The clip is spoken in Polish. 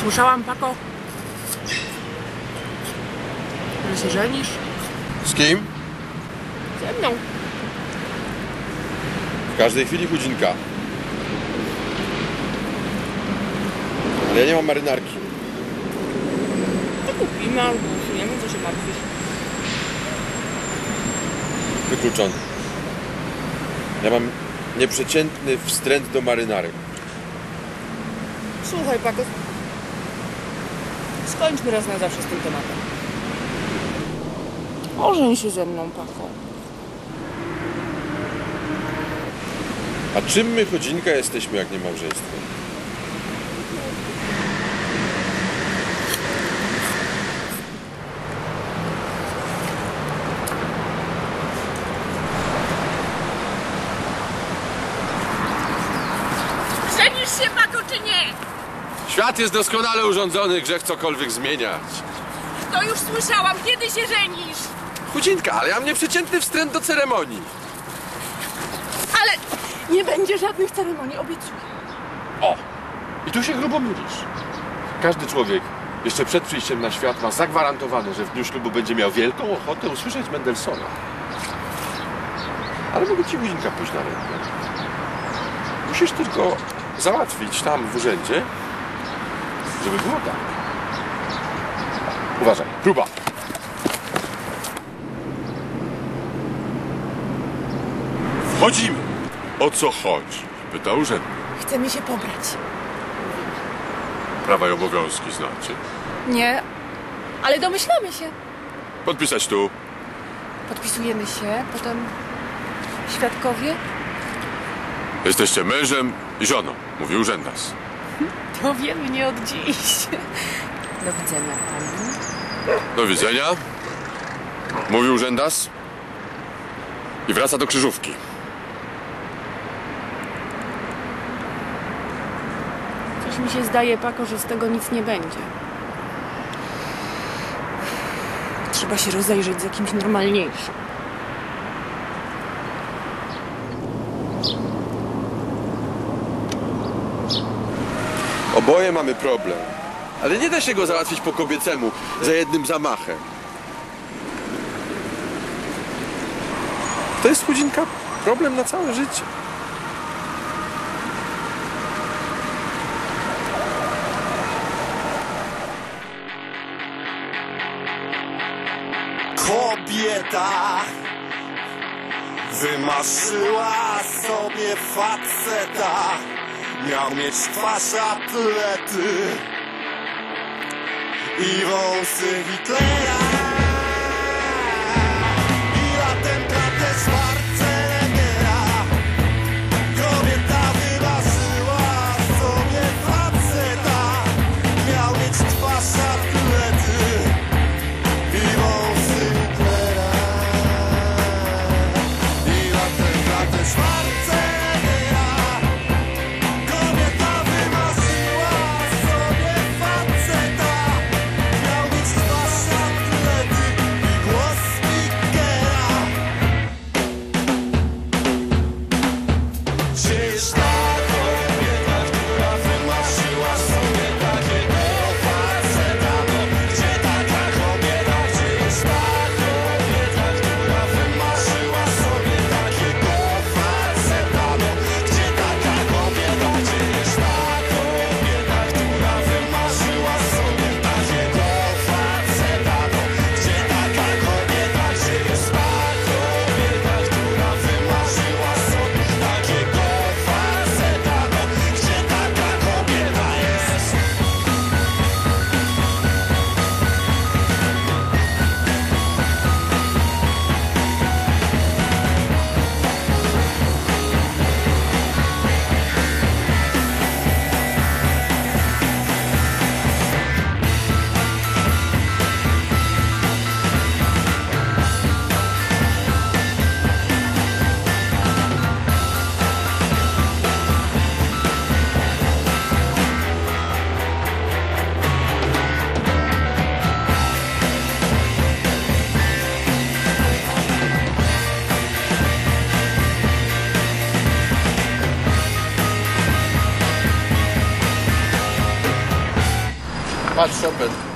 Słyszałam, Pako, że się żenisz Z kim? ze mną. W każdej chwili chudzinka. Ale ja nie mam marynarki. To kupimy albo usuniemy, co się martwisz. Wykluczony. Ja mam nieprzeciętny wstręt do marynarek. Słuchaj, Pako, skończmy raz na zawsze z tym tematem. Ożeń się ze mną, Pako. A czym my chodzinka jesteśmy, jak nie małżeństwo? Żenisz się, Pako, czy nie? Świat jest doskonale urządzony, grzech cokolwiek zmieniać. To już słyszałam, kiedy się żenisz? Chudzinka, ale ja mam nieprzeciętny wstręt do ceremonii. Ale nie będzie żadnych ceremonii, obiecuję. O! I tu się grubo mylisz. Każdy człowiek jeszcze przed przyjściem na świat ma zagwarantowane, że w dniu ślubu będzie miał wielką ochotę usłyszeć Mendelssohna. Ale mogę ci Guzinka pójść na rękę. Musisz tylko załatwić tam w urzędzie, żeby było tak. Uważaj, próba. Wchodzimy. O co chodzi? Pyta urzędnik. Chcemy się pobrać. Prawa i obowiązki znacie. Nie, ale domyślamy się. Podpisać tu. Podpisujemy się, potem świadkowie. Jesteście mężem i żoną, mówi urzędas. To wiemy nie od dziś. Do widzenia pani. Do widzenia. Mówi urzędas. I wraca do krzyżówki. Coś mi się zdaje, Pako, że z tego nic nie będzie. Trzeba się rozejrzeć za kimś normalniejszym. Oboje mamy problem. Ale nie da się go załatwić po kobiecemu, za jednym zamachem. To jest chudzinka problem na całe życie. Kobieta wymarzyła sobie faceta Miał mieć twarz atlety. I wąsy Hitlera not so.